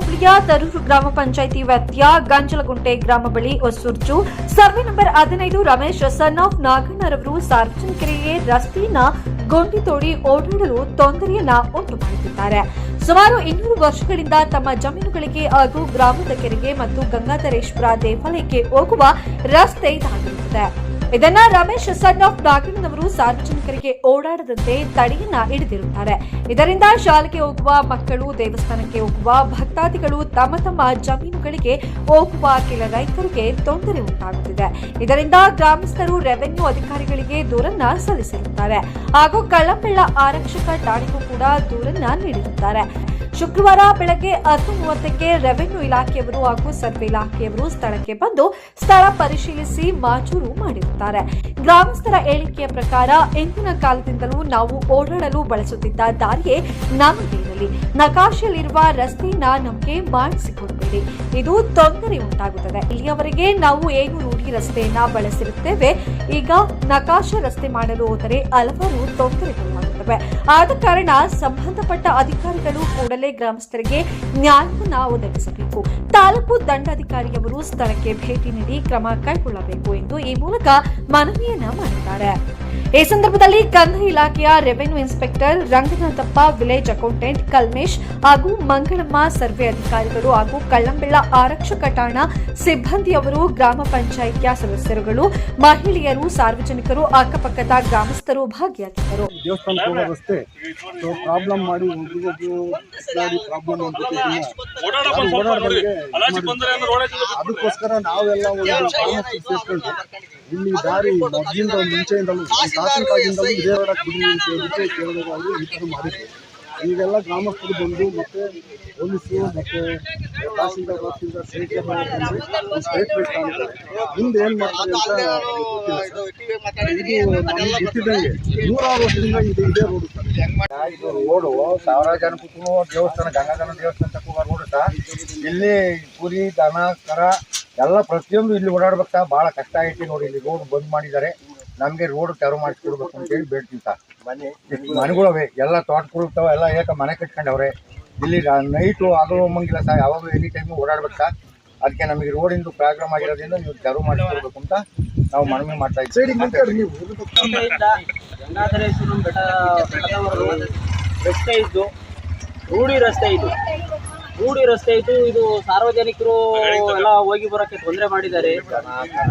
ಹೋಬಳಿಯ ತರೂರು ಗ್ರಾಮ ಪಂಚಾಯಿತಿ ವ್ಯಾಪ್ತಿಯ ಗಂಜಲಗುಂಟೆ ಗ್ರಾಮ ಬಳಿ ಹೊಸೂರ್ಜು. ಸರ್ವೆ ನಂಬರ್ ಹದಿನೈದು ರಮೇಶ್ ಸನ್ ಆಫ್ ನಾಗಣ್ಣರವರು ಸಾರ್ವಜನಿಕರಿಗೆ ರಸ್ತೆಯನ್ನ ಗೊಂಡಿ ತೋಡಿ ಓಡಾಡಲು ತೊಂದರೆಯನ್ನ ಉಂಟು ಮಾಡುತ್ತಿದ್ದಾರೆ ಸುಮಾರು ಇನ್ನೂರು ವರ್ಷಗಳಿಂದ ತಮ್ಮ ಜಮೀನುಗಳಿಗೆ ಹಾಗೂ ಗ್ರಾಮದ ಕೆರೆಗೆ ಮತ್ತು ಗಂಗಾಧರೇಶ್ವರ ದೇವಾಲಯಕ್ಕೆ ಹೋಗುವ ರಸ್ತೆ ಇದಾಗಿರುತ್ತದೆ. ಇದನ್ನ ರಮೇಶ್ ಸನ್ ಆಫ್ ನವರು ಸಾರ್ವಜನಿಕರಿಗೆ ಓಡಾಡದಂತೆ ತಡೆಯನ್ನ ಹಿಡಿದಿರುತ್ತಾರೆ. ಇದರಿಂದ ಶಾಲೆಗೆ ಹೋಗುವ ಮಕ್ಕಳು, ದೇವಸ್ಥಾನಕ್ಕೆ ಹೋಗುವ ಭಕ್ತಾದಿಗಳು ತಮ್ಮ ತಮ್ಮ ಜಮೀನುಗಳಿಗೆ ಹೋಗುವ ಕೆಲ ರೈತರಿಗೆ ತೊಂದರೆ ಉಂಟಾಗುತ್ತಿದೆ. ಇದರಿಂದ ಗ್ರಾಮಸ್ಥರು ರೆವೆನ್ಯೂ ಅಧಿಕಾರಿಗಳಿಗೆ ದೂರನ್ನ ಸಲ್ಲಿಸಿರುತ್ತಾರೆ. ಹಾಗೂ ಕಳ್ಳಂಬೆಳ್ಳ ಆರಕ್ಷಕ ಠಾಣೆಗೂ ಕೂಡ ದೂರನ್ನ ನೀಡಿರುತ್ತಾರೆ. ಶುಕ್ರವಾರ ಬೆಳಗ್ಗೆ ಹತ್ತು ಮೂವತ್ತಕ್ಕೆ ರೆವೆನ್ಯೂ ಇಲಾಖೆಯವರು ಹಾಗೂ ಸರ್ವೆ ಇಲಾಖೆಯವರು ಸ್ಥಳಕ್ಕೆ ಬಂದು ಸ್ಥಳ ಪರಿಶೀಲಿಸಿ ಮಾಜೂರು ಮಾಡಿರುತ್ತಾರೆ. ಗ್ರಾಮಸ್ಥರ ಹೇಳಿಕೆಯ ಪ್ರಕಾರ ಇಂದಿನ ಕಾಲದಿಂದಲೂ ನಾವು ಓಡಾಡಲು ಬಳಸುತ್ತಿದ್ದ ದಾರಿಯೇ ನಮಗೆ ನಕಾಶೆಯಲ್ಲಿರುವ ರಸ್ತೆಯನ್ನ ನಮಗೆ ಮಾಡಿಸಿಕೊಡಬೇಡಿ. ಇದು ತೊಂದರೆ ಉಂಟಾಗುತ್ತದೆ. ಇಲ್ಲಿಯವರೆಗೆ ನಾವು ಏನು ರೂಢಿ ರಸ್ತೆಯನ್ನ ಬಳಸಿರುತ್ತೇವೆ, ಈಗ ನಕಾಶ ರಸ್ತೆ ಮಾಡಲು ಹೋದರೆ ಹಲವಾರು ತೊಂದರೆಗಳಾಗುತ್ತವೆ ಆದ ಕಾರಣ ಸಂಬಂಧಪಟ್ಟ ಅಧಿಕಾರಿಗಳು ಕೂಡಲೇ ಗ್ರಾಮಸ್ಥರಿಗೆ ನ್ಯಾಯವನ್ನ ಒದಗಿಸಬೇಕು. ತಾಲೂಕು ದಂಡಾಧಿಕಾರಿಯವರು ಸ್ಥಳಕ್ಕೆ ಭೇಟಿ ನೀಡಿ ಕ್ರಮ ಕೈಗೊಳ್ಳಬೇಕು ಎಂದು ಈ ಮೂಲಕ ಮನವಿಯನ್ನ ಮಾಡಿದ್ದಾರೆ. ಈ ಸಂದರ್ಭದಲ್ಲಿ ಕಂದಾಯ ಇಲಾಖೆಯ revenue inspector Ranganathappa village accountant Kalmesh ಹಾಗೂ ಮಂಗಳಮ್ಮ ಸರ್ವೆ ಅಧಿಕಾರಿಗಳು ಹಾಗೂ ಕಳ್ಳಂಬೆಳ್ಳ ಆರಕ್ಷಕ ಠಾಣಾ ಸಿಬ್ಬಂದಿಯವರು ಗ್ರಾಮ ಪಂಚಾಯಿತಿಯ ಸದಸ್ಯರುಗಳು ಮಹಿಳೆಯರು ಸಾರ್ವಜನಿಕರು ಅಕ್ಕಪಕ್ಕದ ಗ್ರಾಮಸ್ಥರು ಭಾಗಿಯಾಗಿದ್ದರು. ಅದಕ್ಕೋಸ್ಕರ ನಾವೆಲ್ಲ ಒಂದು ಇಲ್ಲಿ ದಾರಿ ಮೊದಲಿಂದ ಮುಂಚೆಯಿಂದಲೂ ಪ್ರಾಥಮಿಕವಾಗಿಂದಲೂ ಇದೇ ರೋಡಕ್ಕೆ ಅಂತ ಹೇಳ್ಬಿಟ್ಟು ಕೇಳಬೇಕಾಗಿ ಈ ಥರ ಈಗೆಲ್ಲ ಗ್ರಾಮಸ್ಥರು ಬಂದು ಮತ್ತೆ ಪೊಲೀಸರು ಮತ್ತೆ ತಹಸೀಲ್ದಾರ್ ಸ್ಟೇಟ್ಮೆಂಟ್ ಮುಂದೆ ಮಾಡ್ತಾರೆ ಅಂತ ನೂರಾರು ವರ್ಷದಿಂದ ಇದು, ಇದೇ ರೋಡ್ ಇದು ರೋಡು, ಸಾವಿರಾರು ದೇವಸ್ಥಾನ, ಗಂಗಾಧರ ದೇವಸ್ಥಾನ ತಕ್ಕ ರೋಡ್ ಇಲ್ಲಿ ಪುರಿ ದನ, ಕರ ಎಲ್ಲ ಪ್ರತಿಯೊಂದು ಇಲ್ಲಿ ಓಡಾಡ್ಬೇಕ? ಬಹಳ ಭಾಳ ಕಷ್ಟ ಐತಿ ನೋಡಿ ಇಲ್ಲಿ ರೋಡ್ ಬಂದ್ ಮಾಡಿದ್ದಾರೆ. ನಮಗೆ ರೋಡ್ ತೆರವು ಮಾಡಿಸ್ಕೊಡ್ಬೇಕು ಅಂತ ಹೇಳಿ ಬೇಡ್ತೀವಿ ಸರ್. ಮನೆಗಳವೆ ಎಲ್ಲ ತೋಟಗಳು ಇರ್ತಾವ ಎಲ್ಲ ಏಕ ಮನೆ ಕಟ್ಕೊಂಡವ್ರೆ. ಇಲ್ಲಿ ನೈಟು ಆಗಲು ಹೋಗಂಗಿಲ್ಲ ಸರ್ ಯಾವಾಗಲೂ ಎನಿ ಟೈಮು ಓಡಾಡ್ಬೇಕು ಸರ್. ಅದಕ್ಕೆ ನಮಗೆ ರೋಡಿಂದು ಪ್ರಾಬ್ಲಮ್ ಆಗಿರೋದ್ರಿಂದ ನೀವು ತೆರವು ಮಾಡಿಸ್ಕೊಡ್ಬೇಕು ಅಂತ ನಾವು ಮನವಿ ಮಾಡ್ತಾ ಇದ್ದೀವಿ. ರಸ್ತೆ ಇದ್ದು ರೂಢಿ ರಸ್ತೆ ಇದು. ರೂಢಿ ರಸ್ತೆ ಇದು ಇದು ಸಾರ್ವಜನಿಕರು ಎಲ್ಲ ಹೋಗಿ ಬರೋಕ್ಕೆ ತೊಂದರೆ ಮಾಡಿದ್ದಾರೆ.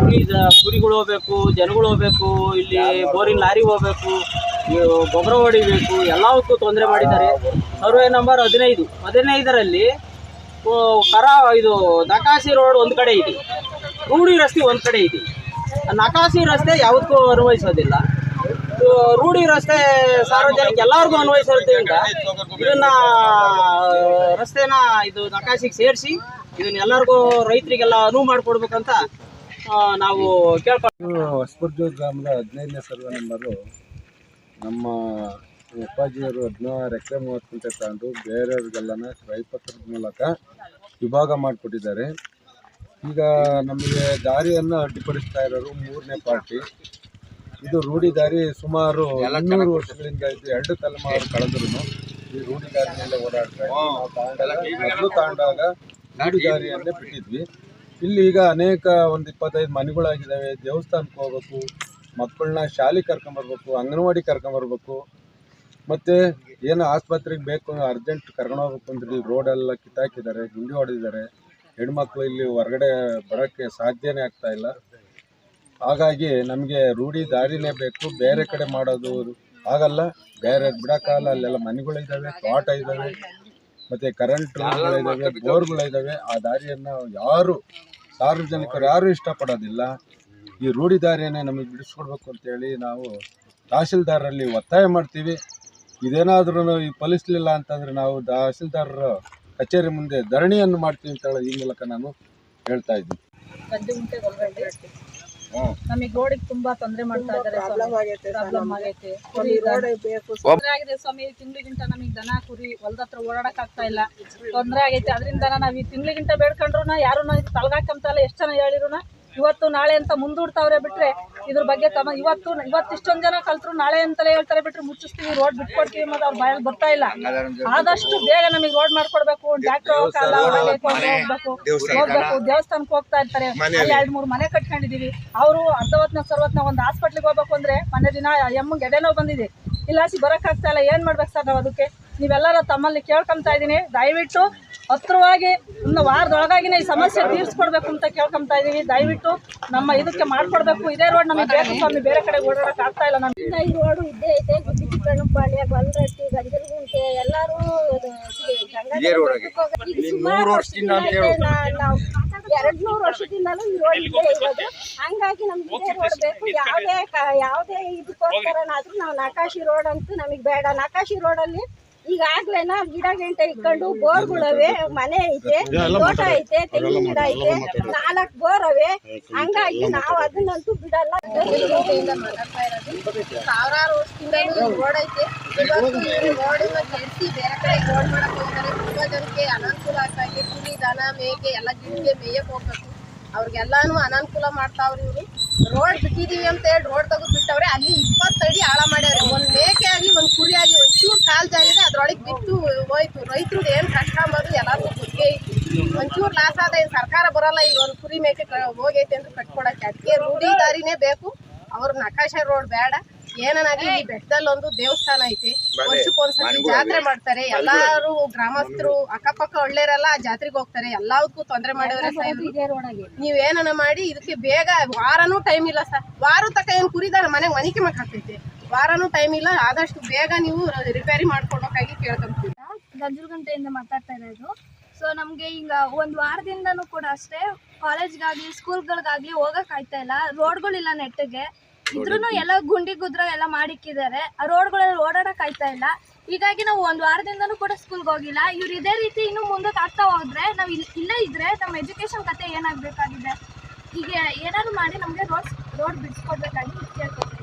ಕುರಿ ಕುರಿಗಳು ಹೋಗ್ಬೇಕು, ಜನಗಳು ಹೋಗ್ಬೇಕು, ಇಲ್ಲಿ ಬೋರಿನ ಲಾರಿ ಹೋಗ್ಬೇಕು ಗೊಬ್ಬರ ಹೊಡಿಬೇಕು, ಎಲ್ಲವಕ್ಕೂ ತೊಂದರೆ ಮಾಡಿದ್ದಾರೆ. ಸರ್ವೆ ನಂಬರ್ ಹದಿನೈದು. ಹದಿನೈದರಲ್ಲಿ ಕರ, ಇದು ನಕಾಸಿ ರೋಡ್ ಒಂದು ಕಡೆ ಇದೆ. ಗೂಡಿ ರಸ್ತೆ ಒಂದು ಕಡೆ ಇದೆ. ನಕಾಸಿ ರಸ್ತೆ ಯಾವುದಕ್ಕೂ ಅನ್ವಯಿಸೋದಿಲ್ಲ ಇದು ರೂಢಿ ರಸ್ತೆ ಸಾರ್ವಜನಿಕ ಎಲ್ಲರಿಗೂ ಅನ್ವಯಿಸೋದ್ರಿಂದ ಇದನ್ನ ರಸ್ತೆನ ಇದು ನಕಾಶಿಗೆ ಸೇರಿಸಿ, ಇದನ್ನ ಎಲ್ಲರಿಗೂ ರೈತರಿಗೆಲ್ಲ ಅನುವು ಮಾಡಿಕೊಡ್ಬೇಕಂತ ನಾವು ಕೇಳ್ಕೊಂಡು ಹೊಸಬರ್ಜೂರು ಗ್ರಾಮದ ಹದಿನೈದನೇ ಸರ್ವೆ ನಂಬರು ನಮ್ಮ ಅಪ್ಪಾಜಿಯವರು ಹದಿನಾರು ಎಕರೆ ಮೂವತ್ತು ಗಂಟೆ ತಗೊಂಡು ಬೇರೆಯವ್ರಿಗೆಲ್ಲನ ರೈಪತ್ರದ ಮೂಲಕ ವಿಭಾಗ ಮಾಡಿಕೊಟ್ಟಿದ್ದಾರೆ. ಈಗ ನಮಗೆ ದಾರಿಯನ್ನು ಅಡ್ಡಿಪಡಿಸ್ತಾ ಇರೋರು ಮೂರನೇ ಪಾರ್ಟಿ. ಇದು ರೂಢಿ ದಾರಿ ಸುಮಾರು ಇನ್ನೂರು ವರ್ಷಗಳಿಂದ ಇದು. ಎರಡು ತಲೆಮಾರು ಕಳೆದ್ರು ಈ ರೂಢಿ ದಾರಿ ಮೇಲೆ ಓಡಾಡ್ತಾರೆ ನಾವು ತಗೊಂಡಾಗ ಮೊದಲು ತಗೊಂಡಾಗ ರೂಢಿ ದಾರಿಯನ್ನೇ ಬಿಟ್ಟಿದ್ವಿ. ಇಲ್ಲಿ ಈಗ ಅನೇಕ ಒಂದು ಇಪ್ಪತ್ತೈದು ಮನೆಗಳಾಗಿದ್ದಾವೆ. ದೇವಸ್ಥಾನಕ್ಕೆ ಹೋಗ್ಬೇಕು ಮಕ್ಕಳನ್ನ ಶಾಲೆಗೆ ಕರ್ಕೊಂಬರ್ಬೇಕು ಅಂಗನವಾಡಿ ಕರ್ಕೊಂಬರ್ಬೇಕು ಮತ್ತು ಏನು ಆಸ್ಪತ್ರೆಗೆ ಬೇಕು ಅರ್ಜೆಂಟ್ ಕರ್ಕೊಂಡು ಹೋಗ್ಬೇಕು ಅಂದ್ರೆ ಇಲ್ಲಿ ರೋಡೆಲ್ಲ ಕಿತ್ತಾಕಿದ್ದಾರೆ ಗುಂಡಿ ಹೊಡೆದಿದ್ದಾರೆ. ಹೆಣ್ಮಕ್ಳು ಇಲ್ಲಿ ಹೊರಗಡೆ ಬರೋಕ್ಕೆ ಸಾಧ್ಯನೇ ಆಗ್ತಾ ಇಲ್ಲ. ಹಾಗಾಗಿ ನಮಗೆ ರೂಢಿ ದಾರಿನೇ ಬೇಕು, ಬೇರೆ ಕಡೆ ಮಾಡೋದು ಆಗಲ್ಲ. ಬೇರೆ ಬಿಡೋಕ್ಕಾಗಲ್ಲ ಅಲ್ಲೆಲ್ಲ ಮನೆಗಳಿದ್ದಾವೆ ತೋಟ ಇದ್ದಾವೆ ಮತ್ತು ಕರೆಂಟ್ಗಳಿದ್ದಾವೆ ಬೋರ್ಗಳಿದ್ದಾವೆ ಆ ದಾರಿಯನ್ನು ಯಾರು, ಸಾರ್ವಜನಿಕರು ಯಾರೂ ಇಷ್ಟಪಡೋದಿಲ್ಲ. ಈ ರೂಢಿ ದಾರಿಯನ್ನೇ ನಮಗೆ ಬಿಡಿಸ್ಕೊಡ್ಬೇಕು ಅಂತೇಳಿ ನಾವು ತಹಸೀಲ್ದಾರಲ್ಲಿ ಒತ್ತಾಯ ಮಾಡ್ತೀವಿ. ಇದೇನಾದ್ರೂ ಈ ಫಲಿಸ್ಲಿಲ್ಲ ಅಂತಂದರೆ ನಾವು ತಹಸೀಲ್ದಾರರ ಕಚೇರಿ ಮುಂದೆ ಧರಣಿಯನ್ನು ಮಾಡ್ತೀವಿ ಅಂತ ಹೇಳಿ ಈ ಮೂಲಕ ನಾನು ಹೇಳ್ತಾ ಇದ್ದೀನಿ. ನಮಗೆ ರೋಡಿಗೆ ತುಂಬಾ ತೊಂದರೆ ಮಾಡ್ತಾ ಇದಾರೆ ಪ್ರಾಬ್ಲಮ್ ಆಗೈತೆ ಆಗಿದೆ ಸ್ವಾಮಿ ತಿಂಗಳಿಗಿಂತ ನಮಗೆ ದನ ಕುರಿ ಹೊಲದ ಹತ್ರ ಓಡಾಡಕ್ ಆಗ್ತಾ ಇಲ್ಲ. ತೊಂದರೆ ಆಗೈತೆ. ಅದರಿಂದ ನಾವ್ ಈ ತಿಂಗಳಿಗಿಂತ ಬೇಡ್ಕೊಂಡ್ರು ಯಾರು ತಲಗಾಕಂತ ತಲಗಾಕಂತಲ್ಲ ಎಷ್ಟು ಜನ ಹೇಳಿರುನ? ಇವತ್ತು ನಾಳೆ ಅಂತ ಮುಂದೂಡ್ತಾವ್ರೆ ಬಿಟ್ರೆ ಇದ್ರ ಬಗ್ಗೆ ತಮ್ಮ ಇವತ್ತು ಇವತ್ತು ಇಷ್ಟೊಂದ್ ಜನ ಕಲ್ತರು ನಾಳೆ ಅಂತಲೇ ಹೇಳ್ತಾರೆ ಬಿಟ್ರೆ ಮುಚ್ಚಿಸ್ತೀವಿ ರೋಡ್ ಬಿಟ್ಕೊಡ್ತೀವಿ ಅನ್ನೋದು ಅವ್ರ ಬಾಯಲ್ಲಿ ಬರ್ತಾ ಇಲ್ಲ. ಆದಷ್ಟು ಬೇಗ ನಮಗೆ ರೋಡ್ ಮಾಡ್ಕೊಡ್ಬೇಕು ಡಾಕ್ಟರ್ ಹೋಗ್ಬೇಕು ಹೋಗ್ಬೇಕು ದೇವಸ್ಥಾನಕ್ಕೆ ಹೋಗ್ತಾ ಇರ್ತಾರೆ. ಅಲ್ಲಿ ಎರಡ್ ಮೂರು ಮನೆ ಕಟ್ಕೊಂಡಿದೀವಿ ಅವರು ಅರ್ಧವತ್ನ ಸರ್ವತ್ನ ಒಂದು ಹಾಸ್ಪಿಟ್ಲಿಗೆ ಹೋಗ್ಬೇಕು ಅಂದ್ರೆ ಮನೆ ದಿನ ಎಮ್ಮಗೆ ಗೆಡೆನೋ ನೋವು ಬಂದಿದೆ. ಇಲ್ಲಾಸಿ ಬರಕ್ ಆಗ್ತಾ ಇಲ್ಲ ಏನ್ ಮಾಡ್ಬೇಕು ಸರ್ ನಾವು ಅದಕ್ಕೆ? ನೀವೆಲ್ಲರೂ ತಮ್ಮಲ್ಲಿ ಕೇಳ್ಕೊಂತಾ ಇದೀನಿ ದಯವಿಟ್ಟು ಹತ್ರವಾಗಿ ಇನ್ನು ವಾರದೊಳಗಾಗಿನೇ ಈ ಸಮಸ್ಯೆ ತೀರಿಸ್ಕೊಡ್ಬೇಕು ಅಂತ ಕೇಳ್ಕೊಂತಾ ಇದೀವಿ. ದಯವಿಟ್ಟು ನಮ್ಮ ಇದಕ್ಕೆ ಮಾಡ್ಕೊಡ್ಬೇಕು. ಇದೇ ರೋಡ್ ನಮಗೆ ಬೇಕು ಸ್ವಾಮಿ ಬೇರೆ ಕಡೆ ಓಡಾಡಕ್ಕೆ ಆಗ್ತಾ ಇಲ್ಲ ನಮ್ಗೆ ಈ ರೋಡು ಇದ್ದೇ ಇದೆ ಗುಬ್ಬಿ ಚಿಕ್ಕಣ್ಣಪಾಳ್ಯ ಗೊಲ್ರಟ್ಟಿ ಗಂಜಲಗುಂಟೆ ಎಲ್ಲಾರು ಇದೇ ಎರಡ್ ನೂರು ವರ್ಷದಿಂದಲೂ ಈ ರೋಡ್ ಇದ್ದೇ ಇರೋದು. ಹಂಗಾಗಿ ನಮ್ಗೆ ಇದೇ ರೋಡ್ ಬೇಕು. ಯಾವುದೇ ಕ- ಯಾವುದೇ ಇದಕ್ಕೋಸ್ಕರನಾದ್ರೂ ನಾವು ನಕಾಶಿ ರೋಡ್ ಅಂತೂ ನಮಗೆ ಬೇಡ. ನಕಾಶಿ ರೋಡಲ್ಲಿ ಈಗಾಗ್ಲೇನ ಗಿಡ ಗೆಂಟೆ ಇಟ್ಕೊಂಡು ಬೋರ್ಗಳವೆ ಮನೆ ಐತೆ ತೋಟ ಐತೆ ತೆಂಗಿನ ಗಿಡ ಐತೆ ನಾಲ್ಕು ಬೋರ್ ಅವೆ ಹಂಗಾಗಿ ನಾವು ಅದನ್ನಂತೂ ಬಿಡಲ್ಲ. ಸಾವಿರಾರು ವರ್ಷದಿಂದ ರೋಡ್ ಐತೆ. ರೋಡನ್ನ ಕೆಡಿಸಿ ಬೇರೆ ಕಡೆ ರೋಡ್ ಮಾಡಕ್ ಹೋಗ್ತಾರೆ. ತುಂಬಾ ಜನಕ್ಕೆ ಅನಾನುಕೂಲ ಆಗ್ತಾ ಇದೆ ಕುರಿ ದನ ಮೇಕೆ ಎಲ್ಲ ಗಿಡಕ್ಕೆ ಮೇಯಕ್ ಹೋಗ್ಬೇಕು. ಅವ್ರಿಗೆಲ್ಲಾನು ಅನಾನುಕೂಲ ಮಾಡ್ತಾವ್ರಿ ಇವ್ರು. ರೋಡ್ ಬಿಟ್ಟಿದೀವಿ ಅಂತ ಹೇಳಿ ರೋಡ್ ತೆಗೆದು ಬಿಟ್ಟವ್ರೆ ಅಲ್ಲಿ ಇಪ್ಪತ್ತಡಿ ಆಳ ಮಾಡ್ಯಾವ್ರೆ ಒಂದ್ ಮೇಕೆ ಆಗಿ ಒಂದ್ ಕುರಿ ಆಗಿ ಒಂದ್ ಚೂರ್ ಕಾಲ್ ಜಾರಿದ್ರೆ ಅದ್ರೊಳಗೆ ಬಿತ್ತು ಹೋಯ್ತು. ರೈತರು ಏನ್ ಕಷ್ಟ ಅಂಬೋದು ಎಲ್ಲಾರ್ಗೂ ಗೊತ್ತೇ ಐತಿ ಒಂಚೂರು ಲಾಸ್ ಆದ ಏನ್ ಸರ್ಕಾರ ಬರಲ್ಲ ಈಗ ಒಂದು ಕುರಿ ಮೇಕೆ ಹೋಗೈತೆ ಅಂತ ಕಟ್ಕೊಡಕ್ಕೆ ಅದಕ್ಕೆ ರೂಢಿ ದಾರಿನೇ ಬೇಕು. ಅವ್ರ ನಕಾಶ ರೋಡ್ ಬೇಡ. ಏನನ್ನಾಗಿ ಈ ಬೆಟ್ಟದಲ್ಲಿ ಒಂದು ದೇವಸ್ಥಾನ ಐತಿ. ವರ್ಷಕ್ಕೊಂದ್ಸತಿ ಜಾತ್ರೆ ಮಾಡ್ತಾರೆ. ಎಲ್ಲಾರು ಗ್ರಾಮಸ್ಥರು ಅಕ್ಕಪಕ್ಕ ಒಳ್ಳೆಯರೆಲ್ಲ ಆ ಜಾತ್ರೆಗೆ ಹೋಗ್ತಾರೆ. ಎಲ್ಲದಕ್ಕೂ ತೊಂದರೆ ಮಾಡಿದ್ರೆ ನೀವ್ ಏನನ್ನ ಮಾಡಿ ಇದಕ್ಕೆ ಬೇಗ ವಾರನೂ ಟೈಮ್ ಇಲ್ಲ ಸರ್. ವಾರ ತಕ ಏನ್ ಕುರಿದಾರ ಮನೆಗೆ ಮನಿಕೆ ಮಕ್ ಹಾಕೈತಿ. ವಾರನೂ ಟೈಮ್ ಇಲ್ಲ ಆದಷ್ಟು ಬೇಗ ನೀವು ರಿಪೇರಿ ಮಾಡ್ಕೊಡ್ಬೇಕಾಗಿ ಕೇಳ್ಕೊಂತೀವಿ. ಗಂಜಲಗುಂಟೆಯಿಂದ ಮಾತಾಡ್ತಾ ಇರೋದು. ಸೊ ನಮಗೆ ಈಗ ಒಂದು ವಾರದಿಂದನೂ ಕೂಡ ಅಷ್ಟೇ ಕಾಲೇಜ್ಗಾಗಲಿ ಸ್ಕೂಲ್ಗಳಿಗಾಗಲಿ ಹೋಗಕ್ಕೆ ಆಯ್ತಾ ಇಲ್ಲ. ರೋಡ್ಗಳಿಲ್ಲ ನೆಟ್ಟಿಗೆ ಇದ್ರೂ ಎಲ್ಲ ಗುಂಡಿ ಗುದ್ರ ಎಲ್ಲ ಮಾಡಿಕ್ಕಿದ್ದಾರೆ. ಆ ರೋಡ್ಗಳಲ್ಲಿ ಓಡಾಡಕ್ ಆಯ್ತಾ ಇಲ್ಲ. ಹೀಗಾಗಿ ನಾವು ಒಂದು ವಾರದಿಂದನೂ ಕೂಡ ಸ್ಕೂಲ್ಗೆ ಹೋಗಿಲ್ಲ. ಇವ್ರು ಇದೇ ರೀತಿ ಇನ್ನೂ ಮುಂದಕ್ಕೆ ಆಗ್ತಾ ಹೋದ್ರೆ ನಾವು ಇಲ್ಲಿ ಇಲ್ಲೇ ಇದ್ರೆ ನಮ್ಮ ಎಜುಕೇಶನ್ ಕತೆ ಏನಾಗಬೇಕಾಗಿದೆ? ಹೀಗೆ ಏನಾದ್ರು ಮಾಡಿ ನಮಗೆ ರೋಡ್ ರೋಡ್ ಬಿಡಿಸ್ಕೊಡ್ಬೇಕಾಗಿ ಕೇಳ್ಕೊತೀವಿ.